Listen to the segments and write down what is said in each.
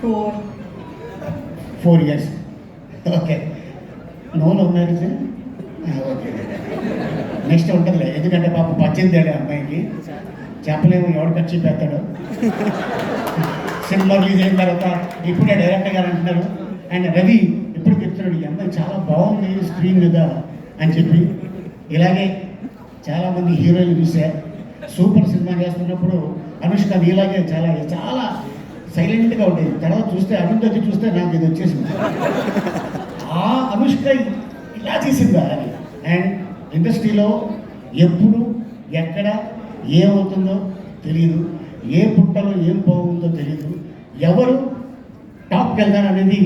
Four four years okay no love marriage okay next ఉంటుందిలే. ఎందుకంటే పాప పచ్చింది అమ్మాయికి చెప్పలేము ఎవడు ఖర్చు పెడతాడు సినిమా రిలీజ్ అయిన తర్వాత ఇప్పుడే డైరెక్టర్ గారు అంటున్నారు. అండ్ రవి ఇప్పుడు చెప్తున్నాడు ఈ అమ్మాయి చాలా బాగుంది స్క్రీన్ మీద అని చెప్పి. ఇలాగే చాలామంది హీరోయిన్ చూసే సూపర్ సినిమా చేస్తున్నప్పుడు అనుష్క ఇలాగే చాలా చాలా సైలెంట్గా ఉండేది. తర్వాత చూస్తే అరుంధతి చూస్తే నాకు ఇది వచ్చేసింది. ఆ అనుష్క ఇలా చేసిందా అని అండ్ ఇండస్ట్రీలో ఎప్పుడు ఎక్కడ ఏమవుతుందో తెలియదు ఏ పుట్టలో ఏం బాగుందో తెలియదు ఎవరు టాప్కి వెళ్తారనేది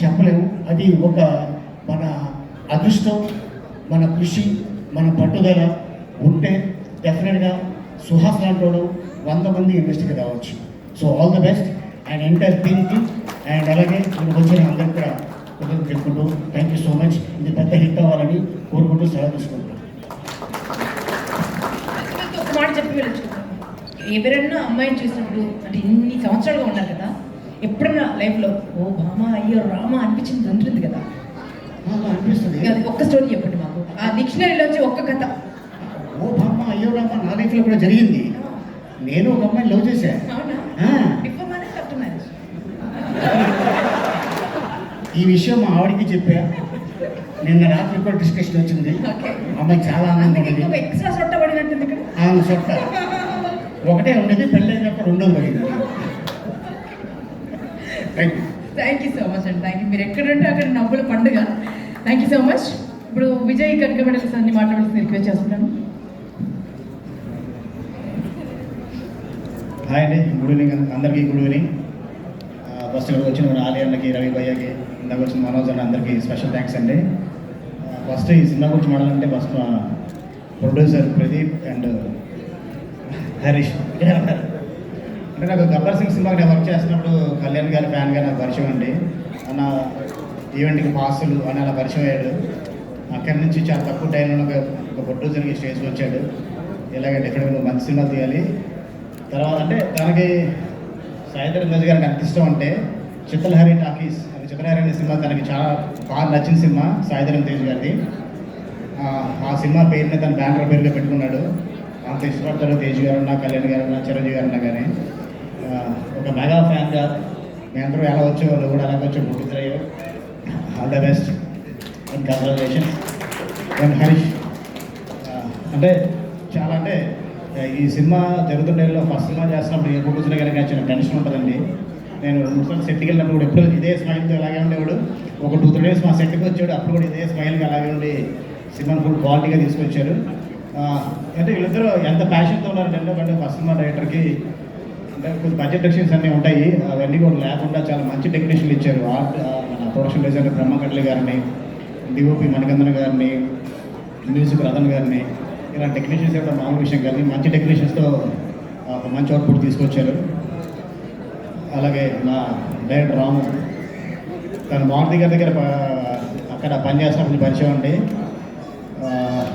చెప్పలేము. అది ఒక మన అదృష్టం మన కృషి మన పట్టుదల ఉంటే డెఫినెట్గా సుహాస్ లాంటి వంద మంది ఇండస్ట్రీకి రావచ్చు. So all the best. And entire టీమ్కి అండ్ అలాగే ఇక్కడికి వచ్చిన అందరికీ కూడా కృతజ్ఞతలు తెలుపుకుంటూ థ్యాంక్ యూ సో మచ్ ఇది పెద్ద హిట్ అవ్వాలని కోరుకుంటూ సెలవు తీసుకుంటున్నాను ఎవరైనా అమ్మాయిని చూసినప్పుడు అంటే ఇన్ని సంవత్సరాలుగా ఉన్నారు కదా ఎప్పుడైనా లైఫ్లో ఓ బామా అయ్యో రామా అనిపించింది ఉంటుంది కదా? అనిపిస్తుంది. అది ఒక్క స్టోరీ చెప్పండి మాకు. ఆ డిక్షనరీలో వచ్చి ఒక్క కథ. ఓ బామ్మ అయ్యో రామ్మ నా లైఫ్లో కూడా జరిగింది. నేను ఒక అమ్మాయిని లవ్ చేశాను అవునా ఆ. బిఫోర్ మ్యారేజ్ ఆఫ్టర్ మ్యారేజ్ ఈ విషయం మా ఆవిడకి చెప్పా. నిన్న రాత్రి కూడా డిస్కషన్ వచ్చింది. ఓకే. అమ్మాయి చాలా సొట్ట ఇక్కడ. ఆమె చొట్ట ఒకటే ఉండేది పెళ్ళైనప్పుడు రెండోది పడింది థ్యాంక్ యూ సో మచ్ అండి. థ్యాంక్ యూ మీరు ఎక్కడుంటే అక్కడ నవ్వుల పండుగ. థ్యాంక్ యూ సో మచ్ ఇప్పుడు విజయ్ కనకబడి అన్ని మాట్లాడాల్సి రిక్వెస్ట్ చేస్తున్నాను. హాయ్ అండి. గుడ్ ఈవినింగ్ అందరికీ గుడ్ ఈవినింగ్ ఫస్ట్ ఇక్కడ వచ్చిన మన ఇక్కడికి వచ్చిన మనోజ్ అండ్ అందరికీ స్పెషల్ థ్యాంక్స్ అండి. ఫస్ట్ ఈ సినిమా గురించి మాట్లాడాలంటే ఫస్ట్ మా ప్రొడ్యూసర్ ప్రదీప్ అండ్ హరీష్ ఉన్నారు. అంటే నాకు గబ్బర్ సింగ్ సినిమా నేను వర్క్ చేస్తున్నప్పుడు కళ్యాణ్ గారి ఫ్యాన్గా నాకు పరిచయం అండి. అన్న ఈవెంట్కి పాసులు అని అలా పరిచయం అయ్యాడు. అక్కడి నుంచి చాలా తక్కువ టైంలో ఒక ప్రొడ్యూసర్కి స్టేజ్కి వచ్చాడు. ఇలాగ డిఫరెంట్ మంచి సినిమా తీయాలి. తర్వాత అంటే తనకి సాయంత్రం గంజ్ గారికి అంత ఇష్టం అంటే చిత్తలహరి టాకీస్ అని సినిమా తనకి చాలా బాగా నచ్చిన సినిమా సాయిధరం తేజ్ గారిది. ఆ, సినిమా పేరుని తన బ్యానర్ పేరుగా పెట్టుకున్నాడు. అంత ఇష్టపడతాడు తేజ్ గారు ఉన్నా కళ్యాణ్ గారు ఉన్నా చిరంజీవి గారు ఉన్నా కానీ ఒక మెగా ఫ్యాన్గా మీ అందరూ ఎలా వచ్చో వాళ్ళు కూడా అలాగ వచ్చో పుట్టుతాయో all the best and congratulations and Harish అంటే చాలా అంటే ఈ సినిమా జరుగుతుండేలో ఫస్ట్ సినిమా చేస్తున్నప్పుడు ఏ కూర్చున్నా కనుక చిన్న టెన్షన్ ఉంటుందండి. నేను రెండు సార్లు సెట్కి వెళ్ళినప్పుడు కూడా ఎప్పుడు ఇదే స్మైల్తో అలాగే ఉండేవాడు. ఒక టూ త్రీ డేస్ మా సెట్కి వచ్చాడు. అప్పుడు కూడా ఇదే స్మైల్గా అలాగే ఉండి సినిమాను ఫుల్ క్వాలిటీగా తీసుకొచ్చారు. అంటే వీళ్ళిద్దరూ ఎంత ప్యాషన్తో ఉన్నారంటే ఎందుకంటే ఫస్ట్ సినిమా డైరెక్టర్కి అంటే కొంచెం బడ్జెట్ డెక్షన్స్ అన్నీ ఉంటాయి. అవన్నీ కూడా లేకుండా చాలా మంచి టెక్నీషియన్లు ఇచ్చారు. ఆర్ట్ మన ప్రొడక్షన్ డిజైనర్ బ్రహ్మకట్లి గారిని డిఓపి మణికందన్ గారిని మ్యూజిక్ రతన్ గారిని ఇలా టెక్నీషియన్స్ ఇవ్వడం మామూలు విషయం కానీ మంచి టెక్నీషియన్స్తో ఒక మంచి అవుట్పుట్ తీసుకొచ్చారు. అలాగే నా డైరెక్టర్ రాము. తను మారుతి గారి దగ్గర అక్కడ పనిచేస్తున్నప్పుడు పరిచయం అండి.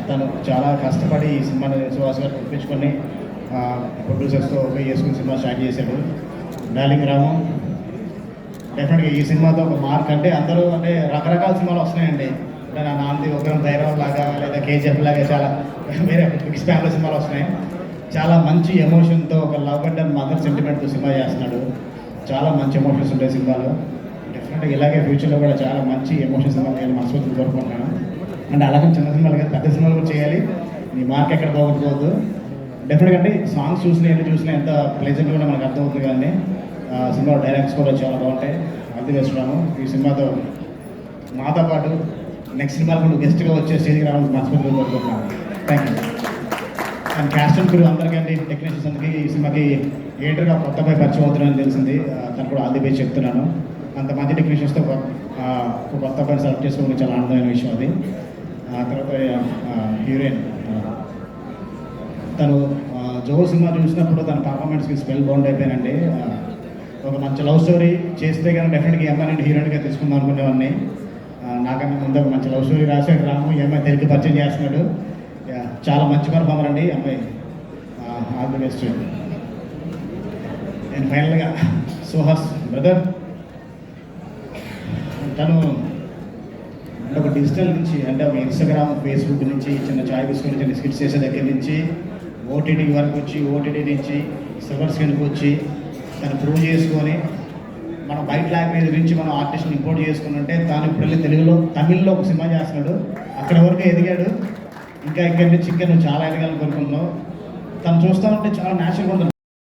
తను చాలా కష్టపడి ఈ సినిమాని సుహాస్ గారు ఒప్పించుకొని ప్రొడ్యూసర్స్తో ఒక చేసుకుని సినిమా స్టార్ట్ చేశాడు. డార్లింగ్ రాము. డెఫినెట్గా ఈ సినిమాతో ఒక మార్క్ అంటే అందరూ అంటే రకరకాల సినిమాలు వస్తున్నాయండి. అంటే నా నాంది ఉగ్రం ధైర్యం లాగా లేదా కేజీఎఫ్ లాగా చాలా వేరే మిక్స్ ఫ్యామిలీ సినిమాలు వస్తున్నాయి. చాలా మంచి ఎమోషన్తో ఒక లవ్ అండ్ మదర్ సెంటిమెంట్తో సినిమా చేస్తున్నాడు. చాలా మంచి ఎమోషన్స్ ఉంటాయి సినిమాలో. డెఫినెట్గా ఇలాగే ఫ్యూచర్లో కూడా చాలా మంచి ఎమోషన్స్ సినిమా నేను మనస్ఫూర్తిని కోరుకుంటున్నాను. అంటే అలాగే చిన్న సినిమాలు కాదు పెద్ద సినిమాలు కూడా చేయాలి. నీ మార్క్ ఎక్కడ పోగొట్టుకోవద్దు. డెఫినెట్గా అంటే సాంగ్స్ చూసినా ఎన్ని చూసినా ఎంత ప్లెజెంట్ కూడా మనకు అర్థమవుతుంది కానీ సినిమాలో సినిమా డైలాగ్స్ కూడా చాలా బాగుంటాయి. అర్థం చేస్తున్నాము ఈ సినిమాతో మాతో పాటు నెక్స్ట్ సినిమాలు కూడా గెస్ట్గా వచ్చే స్టేజ్కి రావడానికి మనస్ఫూర్తిగా కోరుకుంటున్నాను. Thank you and casting and crew అందరికీ అండి టెక్నీషియన్స్ అందరికీ ఈ సినిమాకి ఏటర్గా కొత్త పై పరిచయం అవుతున్నారని తెలిసింది. తను కూడా ఆల్ ది బెస్ట్ చెప్తున్నాను. అంత మంచి టెక్నీషియన్స్తో ఒక కొత్త పైన సెలెక్ట్ చేసుకోవడం చాలా ఆనందమైన విషయం అది. ఆ తర్వాత హీరోయిన్ తను జో సినిమా చూసినప్పుడు తన పర్ఫార్మెన్స్కి స్పెల్ బౌండ్ అయిపోయానండి. ఒక మంచి లవ్ స్టోరీ చేస్తే కానీ డెఫినెట్గా ఎంఐ నుండి హీరోయిన్గా తీసుకుందాం అనుకునేవాడిని. నాకన్నా ముందు ఒక మంచి లవ్ స్టోరీ రాశాడు. రాము ఈ అమ్మాయి తెలుగు పరిచయం చేస్తున్నాడు. చాలా మంచి పర్ఫార్మర్ అండి. అమ్మాయి ఆల్ ది బెస్ట్. నేను ఫైనల్గా సుహాస్ బ్రదర్. తను అంటే ఒక డిజిటల్ నుంచి అంటే ఒక ఇన్స్టాగ్రామ్ ఫేస్బుక్ నుంచి చిన్న చాయ్ బిస్కెట్ చిన్న స్కిట్స్ చేసే దగ్గర నుంచి ఓటీటీ వరకు వచ్చి ఓటీటీ నుంచి సిల్వర్ స్క్రీన్కి వచ్చి తను ప్రూవ్ చేసుకొని మన బయట లాంగ్వేజ్ నుంచి మనం ఆర్టిస్ట్ని ఇంపోర్ట్ చేసుకున్నట్టే తాను ఇప్పుడు తెలుగులో తమిళ్ళో ఒక సినిమా చేస్తున్నాడు. అక్కడ వరకు ఎదిగాడు. ఇంకా ఇక్కడి నుంచి చికెన్ చాలా ఎదగాలని కోరుకుంటున్నావు తను చూస్తూ ఉంటే చాలా న్యాచురల్గా ఉంటుంది.